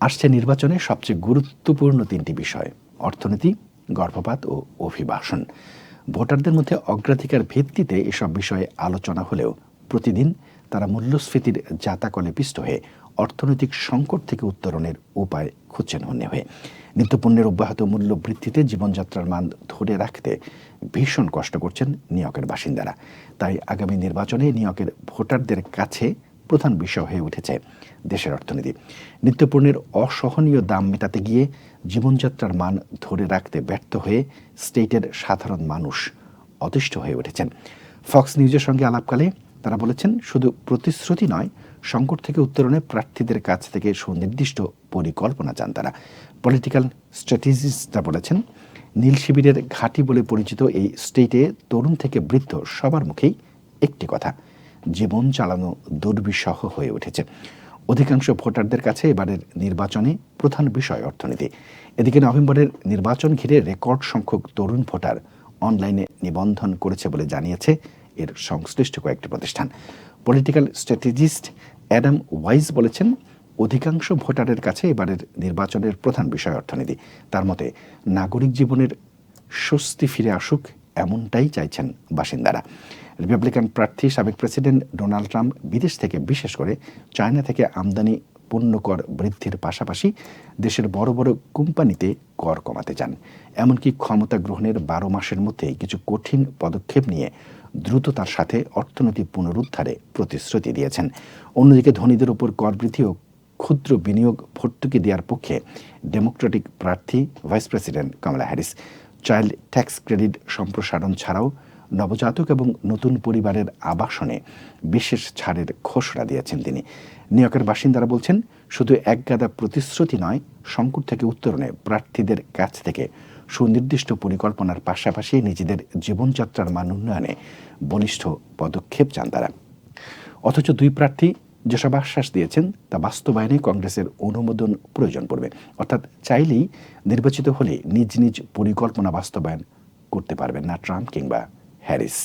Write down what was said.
আসছে নির্বাচনে সবচেয়ে গুরুত্বপূর্ণ তিনটি বিষয়, অর্থনীতি, গর্ভপাত ও অভিবাসন। ভোটারদের মধ্যে অগ্রাধিকার ভিত্তিতে এসব বিষয়ে আলোচনা হলেও প্রতিদিন তারা মূল্যস্ফীতির জাতাকলে পিষ্ট হয়ে অর্থনৈতিক সংকট থেকে উত্তরণের উপায় খুঁজছেন হন্যে হয়ে। নিত্যপণ্যের অব্যাহত মূল্য বৃদ্ধিতে জীবনযাত্রার মান ধরে রাখতে ভীষণ কষ্ট করছেন নিয়কের বাসিন্দারা। তাই আগামী নির্বাচনে নিয়কের ভোটারদের কাছে প্রধান বিষয় হয়ে উঠেছে দেশের অর্থনীতি। নিত্যপণ্যের অসহনীয় দাম মেটাতে গিয়ে জীবনযাত্রার মান ধরে রাখতে ব্যর্থ হয়ে স্টেটের সাধারণ মানুষ অতিষ্ঠ হয়ে উঠেছেন। ফক্স নিউজের সঙ্গে আলাপকালে তারা বলেছেন, শুধু প্রতিশ্রুতি নয়, সংকট থেকে উত্তরণে প্রার্থীদের কাছ থেকে সুনির্দিষ্ট পরিকল্পনা চান তারা। পলিটিক্যাল স্ট্র্যাটেজিস্টরা বলেছেন, নীল শিবিরের ঘাঁটি বলে পরিচিত এই স্টেটে তরুণ থেকে বৃদ্ধ সবার মুখেই একটি কথা জীবন চালানো দুর্বিষহ হয়ে উঠেছে। অধিকাংশ ভোটারদের কাছে এবারের নির্বাচনে প্রধান বিষয় অর্থনীতি। এদিকে নভেম্বরের নির্বাচন ঘিরে রেকর্ড সংখ্যক তরুণ ভোটার অনলাইনে নিবন্ধন করেছে বলে জানিয়েছে এর সংশ্লিষ্ট কয়েকটি প্রতিষ্ঠান। পলিটিক্যাল স্ট্র্যাটেজিস্ট অ্যাডাম ওয়াইজ বলেছেন, অধিকাংশ ভোটারের কাছে এবারের নির্বাচনের প্রধান বিষয় অর্থনীতি। তার মতে, নাগরিক জীবনের স্বস্তি ফিরে আসুক, এমনটাই চাইছেন বাসিন্দারা। রিপাবলিকান প্রার্থী সাবেক প্রেসিডেন্ট ডোনাল্ড ট্রাম্প বিদেশ থেকে, বিশেষ করে চায়না থেকে আমদানি পণ্য কর বৃদ্ধির পাশাপাশি দেশের বড় বড় কোম্পানিতে কর কমাতে চান। এমনকি ক্ষমতা গ্রহণের বারো মাসের মধ্যে কিছু কঠিন পদক্ষেপ নিয়ে দ্রুততার সাথে অর্থনীতি পুনরুদ্ধারে প্রতিশ্রুতি দিয়েছেন। অন্যদিকে ধনীদের উপর কর বৃদ্ধি ও ক্ষুদ্র বিনিয়োগ ভর্তুকি দেওয়ার পক্ষে ডেমোক্রেটিক প্রার্থী vice president Kamala Harris. Child tax credit সম্প্রসারণ ছাড়াও নবজাতক এবং নতুন পরিবারের আবাসনে বিশেষ ছাড়ের ঘোষণা দিয়েছেন তিনি। নিউইয়র্কের বাসিন্দারা বলছেন, শুধু একগাদা প্রতিশ্রুতি নয়, সংকট থেকে উত্তরণে প্রার্থীদের কাছ থেকে সুনির্দিষ্ট পরিকল্পনার পাশাপাশি নিজেদের জীবনযাত্রার মান উন্নয়নে বলিষ্ঠ পদক্ষেপ চান তারা। অথচ দুই প্রার্থী যেসব আশ্বাস দিয়েছেন, তা বাস্তবায়নে কংগ্রেসের অনুমোদন প্রয়োজন পড়বে। অর্থাৎ চাইলেই নির্বাচিত হলে নিজ নিজ পরিকল্পনা বাস্তবায়ন করতে পারবেন না ট্রাম্প কিংবা হ্যারিস